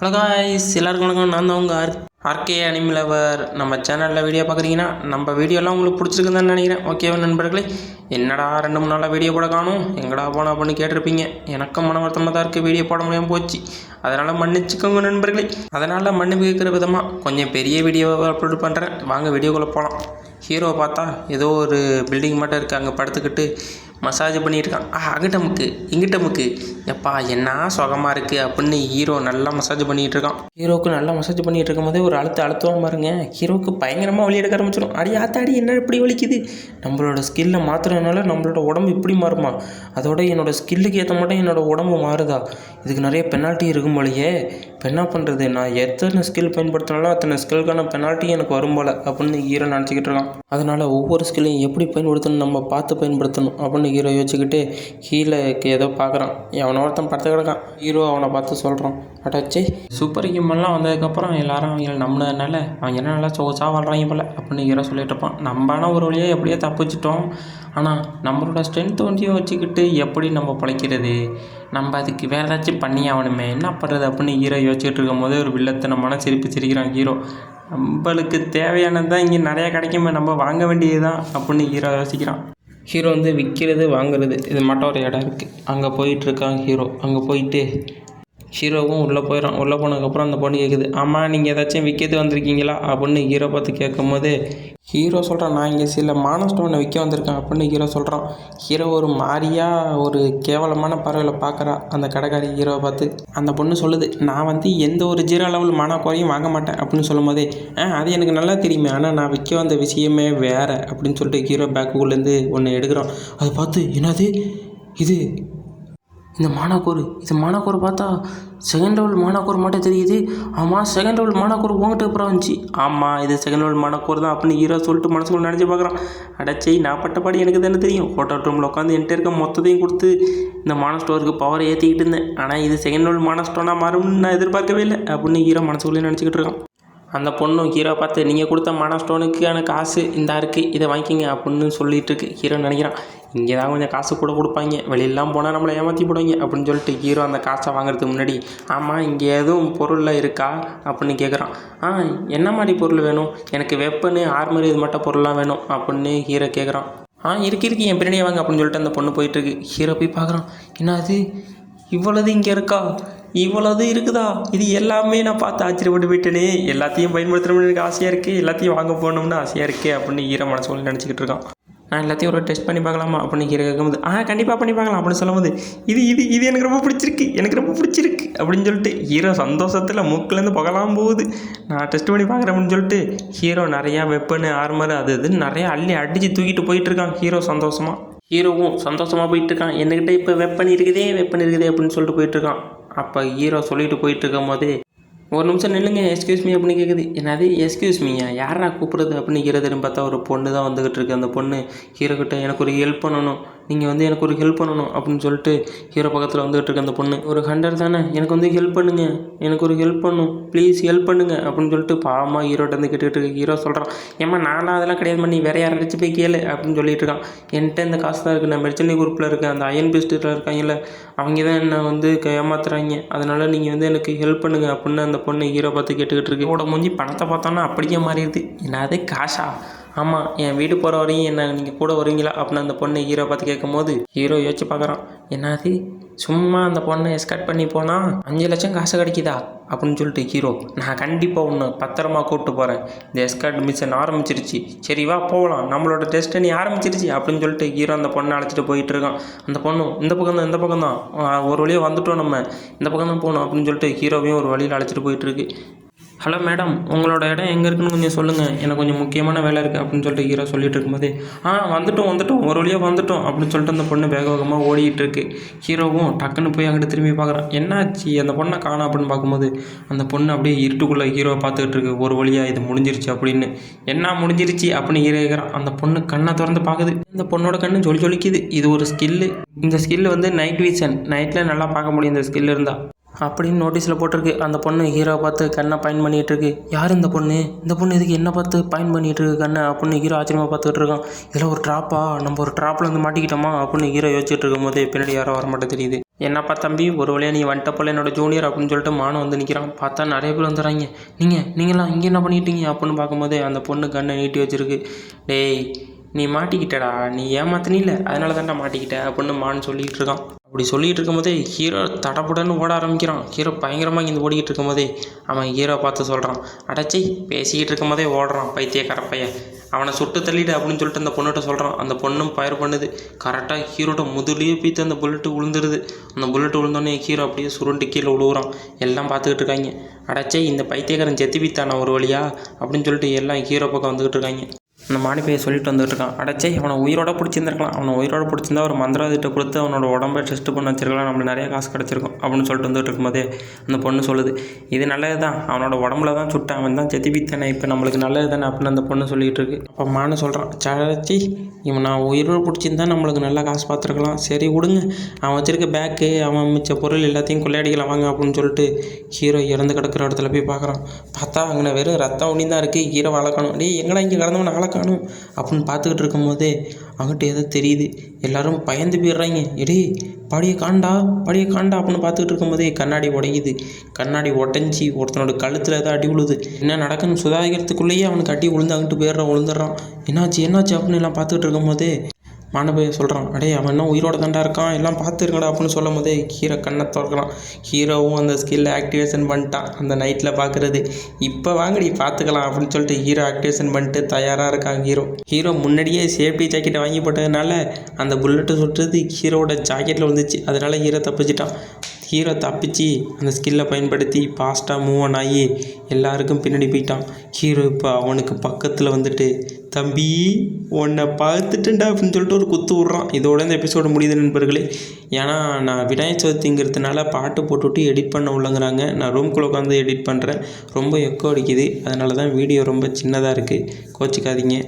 Hello guys எல்லாருக்கும் வணக்கம். நான் தான் உங்கள் ஆர் ஆர்கே அனிமிலவர் நம்ம சேனலில் வீடியோ பார்க்குறீங்கன்னா நம்ம வீடியோலாம் உங்களுக்கு பிடிச்சிருக்குன்னு நினைக்கிறேன். ஓகேவா நண்பர்களே? என்னடா ரெண்டு மூணு நாளாக வீடியோ போட காணும்? எங்கடா போனா அப்படின்னு கேட்டிருப்பீங்க? எனக்கும் மன வருத்தமாக தான் இருக்குது வீடியோ போட முடியாமல் போச்சு. அதனால் மன்னிச்சுக்கோங்க நண்பர்களே. அதனால் மன்னிப்பு கேட்குற விதமாக கொஞ்சம் பெரிய வீடியோவை அப்லோட் பண்ணுறேன் வாங்க வீடியோக்குள்ளே போகலாம் ஹீரோ பார்த்தா ஏதோ ஒரு பில்டிங் மட்டும் இருக்குது அங்கே படுத்துக்கிட்டு மசாஜ் பண்ணிட்டு ஆ அங்கிட்ட முக்கு இங்கிட்ட முக்கு. எப்பா என்ன சுகமாக இருக்குது அப்படின்னு ஹீரோ நல்லா மசாஜ் பண்ணிகிட்டு இருக்கான். ஹீரோவுக்கு நல்லா மசாஜ் பண்ணிகிட்டு இருக்கும்போதே ஒரு அழுத்த அழுத்தமாக பாருங்க. ஹீரோவுக்கு பயங்கரமாக வழி எடுக்க ஆரம்பிச்சிடும் அடி ஆத்தாடி என்ன இப்படி வலிக்குது? நம்மளோட ஸ்கில்லை மாற்றுறதுனால நம்மளோட உடம்பு இப்படி மாறுமா? அதோட என்னோடய ஸ்கில்லுக்கு ஏற்ற மட்டும் என்னோட உடம்பு மாறுதா? இதுக்கு நிறைய பெனால்ட்டி இருக்கும் போலயே. இப்போ என்ன பண்ணுறது நான் எத்தனை ஸ்கில் பயன்படுத்தினாலும் அத்தனை ஸ்கில்க்கான பெனால்ட்டி எனக்கு வரும் போல அப்படின்னு ஹீரோ நினச்சிக்கிட்டு இருக்கான். அதனால் ஒவ்வொரு ஸ்கில்லையும் எப்படி பயன்படுத்தணும் நம்ம பார்த்து பயன்படுத்தணும் அப்படின்னு ஹீரோ யோசிச்சுக்கிட்டு ஹீலோக்கு ஏதோ பார்க்குறான். அவனை ஒருத்தன் படுத்து கிடக்கான். ஹீரோ அவனை பார்த்து சொல்கிறான் அடைச்சி. சூப்பர் ஹியூமன்லாம் வந்ததுக்கப்புறம் எல்லாரும் அவங்கள நம்பினதுனால அவங்க என்ன நல்லா சொகுசாக வாழ்கிறாங்க போல அப்படின்னு ஹீரோ சொல்லிட்டு இருப்பான். நம்ம ஆனால் ஒரு வழியாக எப்படியோ தப்பிச்சிட்டோம். ஆனால் நம்மளோட ஸ்ட்ரென்த் ஒன்றையும் வச்சுக்கிட்டு எப்படி நம்ம பிழைக்கிறது? நம்ம அதுக்கு வேறு ஏதாச்சும் பண்ணி ஆகணுமே. என்ன பண்ணுறது அப்படின்னு ஹீரோ யோசிச்சுட்டு இருக்கும் போது ஒரு வில்லத்தனமான சிரிப்பு சிரிக்கிறான் ஹீரோ. நம்மளுக்கு தேவையானது தான் இங்கே நிறையா கிடைக்குமே. நம்ம வாங்க வேண்டியது தான் அப்படின்னு ஹீரோ யோசிக்கிறான். ஹீரோ வந்து விற்கிறது வாங்குறது இது மட்டும் ஒரு இடம் இருக்குது அங்கே போயிட்டுருக்கான் ஹீரோ. அங்கே போயிட்டு ஹீரோவும் உள்ளே போயிடும் உள்ளே போனதுக்கப்புறம் அந்த பொண்ணு கேட்குது ஆமாம் நீங்கள் ஏதாச்சும் விற்கிறது வந்திருக்கீங்களா? அப்படின்னு ஹீரோ பார்த்து கேட்கும்போது ஹீரோ சொல்கிறான் நான் இங்கே சில மான ஸ்டோனை விற்க வந்திருக்கேன் அப்படின்னு ஹீரோ சொல்கிறான் ஹீரோ ஒரு மாறியாக ஒரு கேவலமான பறவையில் பார்க்குறா அந்த கடைக்காரி ஹீரோவை பார்த்து. அந்த பொண்ணு சொல்லுது நான் வந்து எந்த ஒரு ஜீரோ லெவல் மான குறையும் வாங்க மாட்டேன் அப்படின்னு சொல்லும்போதே ஆ அது எனக்கு நல்லா தெரியுமே ஆனால் நான் விற்க வந்த விஷயமே வேறு அப்படின்னு சொல்லிட்டு ஹீரோ பேக்குள்ளேருந்து ஒன்று எடுக்கிறான். அதை பார்த்து என்னது? இது இந்த மானாக்கோர் இது மானாக்கூர் பார்த்தா செகண்ட் லெவல் மானாக்கோர் மட்டும் தெரியுது. ஆமாம் செகண்ட் லெவல் மானாக்கோர் உங்ககிட்ட அப்புறம் வந்துச்சு? ஆமாம் இது செகண்ட் லெவல் மானாக்கோர் தான் அப்படின்னு ஹீரோ சொல்லிட்டு மனசுக்குள்ள நினச்சி பார்க்குறான். அடச்சை நான் பட்டப்பாடி எனக்கு தானே தெரியும். ஹோட்டல் ரூமில் உட்காந்து என்கிட்ட இருக்க மொத்தத்தையும் கொடுத்து இந்த மான ஸ்டோருக்கு பவரை ஏற்றிக்கிட்டு இருந்தேன். ஆனால் இது செகண்ட் லெவல் மான ஸ்டோனாக மாறும்னு நான் எதிர்பார்க்கவே இல்லை அப்படின்னு ஹீரோ மனசுக்குள்ளே நினச்சிக்கிட்டு இருக்கான். அந்த பொண்ணும் ஹீரோ பார்த்து நீங்கள் கொடுத்த மன ஸ்டோனுக்கான காசு இந்த இருக்குது இதை வாங்கிக்கிங்க அப்படின்னு சொல்லிட்டு இருக்கு. ஹீரோ நினைக்கிறான். இங்கே தான் கொஞ்சம் காசு கூட கொடுப்பாங்க. வெளியெல்லாம் போனால் நம்மளை ஏமாற்றி போடுவாங்க அப்படின்னு சொல்லிட்டு ஹீரோ அந்த காசை வாங்குறதுக்கு முன்னாடி ஆமாம் இங்கே எதுவும் பொருளில் இருக்கா? அப்படின்னு கேட்குறான் ஆ என்ன மாதிரி பொருள் வேணும்? எனக்கு வெப்பனு ஆர்மர் இது மட்டும் பொருள்லாம் வேணும் அப்படின்னு ஹீரோ கேட்குறான் ஆ இருக்கு இருக்கு என் பின்னாடியே வாங்க அப்படின்னு சொல்லிட்டு அந்த பொண்ணு போயிட்டுருக்கு ஹீரோ போய் பார்க்குறான் என்ன அது? இவ்வளவு இங்கே இருக்கா? இவ்வளோது இருக்குதா? இது எல்லாமே நான் பார்த்து ஆச்சரியப்பட்டு போயிட்டேனே. எல்லாத்தையும் பயன்படுத்தணும்னு எனக்கு ஆசையாக இருக்குது எல்லாத்தையும் வாங்க போகணும்னு ஆசையாக இருக்குது அப்படின்னு ஈர மனசுக்குள்ள நினச்சிக்கிட்டு இருக்கான். நான் எல்லாத்தையும் ஒரு டெஸ்ட் பண்ணி பார்க்கலாமா அப்படின்னு கீரை கேட்கும்போது ஆ கண்டிப்பாக பண்ணி பார்க்கலாம் அப்படின்னு சொல்லும்போது இது இது இது எனக்கு ரொம்ப பிடிச்சிருக்கு எனக்கு ரொம்ப பிடிச்சிருக்கு அப்படின்னு சொல்லிட்டு ஹீரோ சந்தோஷத்தில் மூக்கிலேருந்து புகலாம் போகுது. நான் டெஸ்ட் பண்ணி பார்க்குறேன் அப்படின்னு சொல்லிட்டு ஹீரோ நிறையா வெப்பனு ஆர்மர் அது இதுன்னு நிறையா அள்ளி அடித்து தூக்கிட்டு போயிட்டுருக்கான் ஹீரோ சந்தோஷமாக ஹீரோவும் சந்தோஷமாக போயிட்டு இருக்கான். என்கிட்ட இப்போ வெப்பன் இருக்குதே வெப்பன் இருக்குதே அப்படின்னு சொல்லிட்டு போயிட்டுருக்கான் அப்போ ஹீரோ சொல்லிட்டு போயிட்டு இருக்கும் போதே ஒரு நிமிஷம் நில்லுங்க எஸ்கியூஸ் மீ அப்படின்னு கேட்குது என்னது எஸ்கியூஸ் மீயா யாரா கூப்பிடுறது அப்படின்னு ஹீரோ பார்த்தா ஒரு பொண்ணு தான் வந்துக்கிட்டு இருக்கு. அந்த பொண்ணு ஹீரோ கிட்ட எனக்கு ஒரு ஹெல்ப் பண்ணணும். நீங்கள் வந்து எனக்கு ஒரு ஹெல்ப் பண்ணணும் அப்படின்னு சொல்லிட்டு ஹீரோ பக்கத்தில் வந்துகிட்ருக்கு அந்த பொண்ணு ஒரு ஹண்டர் தானே எனக்கு வந்து ஹெல்ப் பண்ணுங்கள் எனக்கு ஒரு ஹெல்ப் பண்ணும் ப்ளீஸ் ஹெல்ப் பண்ணுங்க அப்படின்னு சொல்லிட்டு பாவமாக ஹீரோட்ட வந்து கேட்டுக்கிட்டு இருக்கு ஹீரோ சொல்கிறான் ஏம்மா நானும் அதெல்லாம் கிடையாது பண்ணி வேற யாராச்சும் போய் கேளு அப்படின்னு சொல்லிட்டு இருக்கான். என்கிட்ட இந்த காசு தான் இருக்குது நான் மெடிச்சனை குரூப்பில் இருக்கேன். அந்த அயன் பிஸ்டில் இருக்காங்கல்ல அவங்க தான் என்னை வந்து ஏமாத்துறாங்க. அதனால் நீங்கள் வந்து எனக்கு ஹெல்ப் பண்ணுங்க அப்படின்னு அந்த பொண்ணு ஹீரோ பார்த்து கேட்டுக்கிட்டு இருக்கு. இவரோட மூஞ்சி பணத்தை பார்த்தோன்னா அப்படியே மாறிடுது. என்னது காசா? ஆமாம் என் வீடு போகிற வரையும் என்ன நீங்கள் கூட வருவீங்களா? அப்படின்னு அந்த பொண்ணு ஹீரோ பார்த்து கேட்கும்போது ஹீரோ யோசிச்சு பார்க்குறான். என்னது? சும்மா அந்த பொண்ணை எஸ்கட் பண்ணி போனால் அஞ்சு லட்சம் காசு கிடைக்குதா? அப்படின்னு சொல்லிட்டு ஹீரோ நான் கண்டிப்பாக ஒன்று பத்திரமா கூப்பிட்டு போகிறேன் இந்த எஸ்கட் மிஷன் ஆரம்பிச்சிருச்சு. சரி வா போகலாம் நம்மளோட டெஸ்டினி ஆரம்பிச்சிருச்சு. அப்படின்னு சொல்லிட்டு ஹீரோ அந்த பொண்ணை அழைச்சிட்டு போயிட்டு இருக்கான். அந்த பொண்ணு இந்த பக்கம் தான் இந்த பக்கம் தான். ஒரு வழியாக வந்துட்டோம் நம்ம. இந்த பக்கம் தான் போகணும். அப்படின்னு சொல்லிட்டு ஹீரோவையும் ஒரு வழியில் அழைச்சிட்டு போயிட்டு இருக்கு. ஹலோ மேடம் உங்களோட இடம் எங்கே இருக்குன்னு கொஞ்சம் சொல்லுங்கள் எனக்கு கொஞ்சம் முக்கியமான வேலை இருக்குது அப்படின்னு சொல்லிட்டு ஹீரோ சொல்லிட்டு இருக்கும்போது ஆ வந்துட்டோம் வந்துட்டோம் ஒரு வழியாக வந்துட்டோம் அப்படின்னு சொல்லிட்டு அந்த பொண்ணு வேக வேகமாக ஓடிட்டு இருக்கு. ஹீரோவும் டக்குன்னு போய் அங்கிட்டு திரும்பி பார்க்குறான். என்னாச்சு? அந்த பொண்ணை காணோம் அப்படின்னு பார்க்கும்போது அந்த பொண்ணு அப்படியே இருட்டுக்குள்ளே ஹீரோவை பார்த்துக்கிட்டு இருக்கு. ஒரு வழியாக இது முடிஞ்சிருச்சு அப்படின்னு. என்ன முடிஞ்சிருச்சு? அப்படின்னு ஹீரோ கேட்குறான் அந்த பொண்ணு கண்ணை திறந்து பார்க்குது. இந்த பொண்ணோட கண்ணு ஜொலி ஜொலிக்குது. இது ஒரு ஸ்கில்லு. இந்த ஸ்கில்லு வந்து நைட் விஷன் நைட்டில் நல்லா பார்க்க முடியும் இந்த ஸ்கில் இருந்தால் அப்படின்னு நோட்டீஸில் போட்டிருக்கு. அந்த பொண்ணு ஹீரோவை பார்த்து கண்ணை பயன் பண்ணிகிட்ருக்கு யார் இந்த பொண்ணு? இந்த பொண்ணு இதுக்கு என்ன பார்த்து பயன் பண்ணிகிட்ருக்கு கண்ணை? அப்படின்னு ஹீரோ ஆச்சரியமாக பார்த்துக்கிட்டு இருக்கான். இதில் ஒரு ட்ராப்பா நம்ம ஒரு ட்ராப்பில் வந்து மாட்டிக்கிட்டோமா? அப்படின்னு ஹீரோ யோசிச்சுட்டு இருக்கும்போது பின்னாடி யாரோ வரமாட்டே தெரியுது. என்னப்பா தம்பி ஒரு வழியாக நீ வந்துட்ட போல என்னோட ஜூனியர் அப்படின்னு சொல்லிட்டு மானம் வந்து நிற்கிறான் பார்த்தா நிறைய பேர் வந்துடுறாங்க. நீங்கள் நீங்களாம் இங்கே என்ன பண்ணிட்டீங்க அப்படின்னு பார்க்கும்போது அந்த பொண்ணு கண்ணை நீட்டி வச்சிருக்கு. டேய் நீ மாட்டிக்கிட்டடா நீ ஏமாத்தினில அதனால தான்டா மாட்டிக்கிட்ட அப்படின்னு மான் சொல்லிகிட்டு இருக்கான். அப்படி சொல்லிகிட்டு இருக்கும்போதே ஹீரோ தடபுடன்னு ஓட ஆரம்பிக்கிறான். ஹீரோ பயங்கரமாக இங்கே ஓடிக்கிட்டு இருக்கும்போதே அவன் ஹீரோ பார்த்து சொல்கிறான் அடச்சி பேசிக்கிட்டு இருக்கும்போதே ஓடுறான் பைத்தியக்கார பையன். அவனை சுட்டு தள்ளிடு அப்படின்னு சொல்லிட்டு அந்த பொண்ணுகிட்ட சொல்கிறான் அந்த பொண்ணும் ஃபயர் பண்ணுது. கரெக்டாக ஹீரோட முதுலையே பீத்து அந்த புல்லட்டு விழுந்துருது அந்த புல்லட்டு விழுந்தோடனே ஹீரோ அப்படியே சுருண்டு கீழே விழுவுறான் எல்லாம் பார்த்துக்கிட்டு இருக்காங்க. அடச்சே இந்த பைத்தியக்காரன் செத்து பீத்தானா ஒரு வழியா? அப்படின்னு சொல்லிட்டு எல்லாம் ஹீரோ பக்கம் வந்துக்கிட்டு இருக்காங்க. அந்த மாணிப்பையை சொல்லிட்டு வந்துட்டு இருக்கான் அவனை உயிரோட பிடிச்சிருந்துருக்கலாம். அவனை உயிரோட பிடிச்சிருந்தா ஒரு மந்திரவாதிட்ட கொடுத்து அவனோட உடம்பை டெஸ்ட் பண்ண வச்சிருக்கலாம். நம்மளுக்கு நிறைய காசு கிடச்சிருக்கும் அப்படின்னு சொல்லிட்டு வந்துட்டு இருக்கும்போதே அந்த பொண்ணு சொல்லுது இது நல்லது தான் அவனோட உடம்புல தான் சுட்டான். அவன் தான் செத்திபித்தானே இப்போ நம்மளுக்கு நல்லது தானே அப்படின்னு அந்த பொண்ணு சொல்லிகிட்டு இருக்கு அப்போ மானு சொல்கிறான் சடச்சி இவன் நான் உயிரோடு பிடிச்சிருந்தா நம்மளுக்கு நல்லா காசு பார்த்துருக்கலாம். சரி விடுங்க. அவன் வச்சிருக்க பேக்கு அவன் மிச்ச பொருள் எல்லாத்தையும் கொள்ளையடிக்கலாம் வாங்க அப்படின்னு சொல்லிட்டு ஹீரோ இறந்து கிடக்கிற இடத்துல போய் பார்க்குறான். பார்த்தா அங்கே வெறும் ரத்தம் ஒண்ணி தான் இருக்குது ஹீரோ வளர்க்கணும் டேய் எங்கடா இங்கே கிடந்தவன் வளர்க்கணும் அப்படின்னு பார்த்துக்கிட்டு இருக்கும்போது அவங்ககிட்ட ஏதோ தெரியுது. எல்லாரும் பயந்து போயிடுறாங்க. எடே படியை காண்டா படியை காண்டா அப்படின்னு பார்த்துக்கிட்டு இருக்கும்போதே கண்ணாடி உடையுது. கண்ணாடி உடஞ்சி ஒருத்தனோட கழுத்தில் ஏதோ அடி விழுது என்ன நடக்குன்னு சுதாரிக்கிறதுக்குள்ளேயே அவனுக்கு அடி விழுந்து அங்கிட்டு போயிடுறான் விழுந்துடுறான் என்னாச்சு என்னாச்சு அப்படின்னு எல்லாம் பார்த்துக்கிட்டு இருக்கும்போதே மாணவ சொல்கிறான் அடே அவன் என்ன உயிரோட தாண்டா இருக்கான். எல்லாம் பார்த்துருக்கடா அப்படின்னு சொல்லும் போதே ஹீரோ கண்ணை திறக்கிறான். ஹீரோவும் அந்த ஸ்கில்லை ஆக்டிவேஷன் பண்ணிட்டான். அந்த நைட்டில் பார்க்குறது இப்போ வாங்கடி பார்த்துக்கலாம் அப்படின்னு சொல்லிட்டு ஹீரோ ஆக்டிவேஷன் பண்ணிட்டு தயாராக இருக்கான் ஹீரோ. ஹீரோ முன்னாடியே சேஃப்டி ஜாக்கெட்டை வாங்கி போட்டதுனால அந்த புல்லட்டு சுட்டுறது ஹீரோவோட ஜாக்கெட்டில் வந்துச்சு அதனால ஹீரோ தப்பிச்சிட்டான். ஹீரோ தப்பிச்சு அந்த ஸ்கில்லை பயன்படுத்தி ஃபாஸ்ட்டாக மூவ் ஆன் ஆகி எல்லாருக்கும் பின்னாடி போயிட்டான். ஹீரோ இப்போ அவனுக்கு பக்கத்தில் வந்துட்டு தம்பி உன்னை பார்த்துட்டுண்டா அப்படின்னு சொல்லிட்டு ஒரு குத்து விட்றான். இதோட இந்த எபிசோடு முடியுது நண்பர்களே. ஏன்னா நான் விநாயகர் சதுர்த்திங்கிறதுனால பாட்டு போட்டுவிட்டு எடிட் பண்ண உள்ளங்கிறாங்க. நான் ரூம்குள்ளே உட்காந்து எடிட் பண்ணுறேன் ரொம்ப எக்கோ அடிக்குது. அதனால தான் வீடியோ ரொம்ப சின்னதாக இருக்குது கோச்சிக்காதீங்க.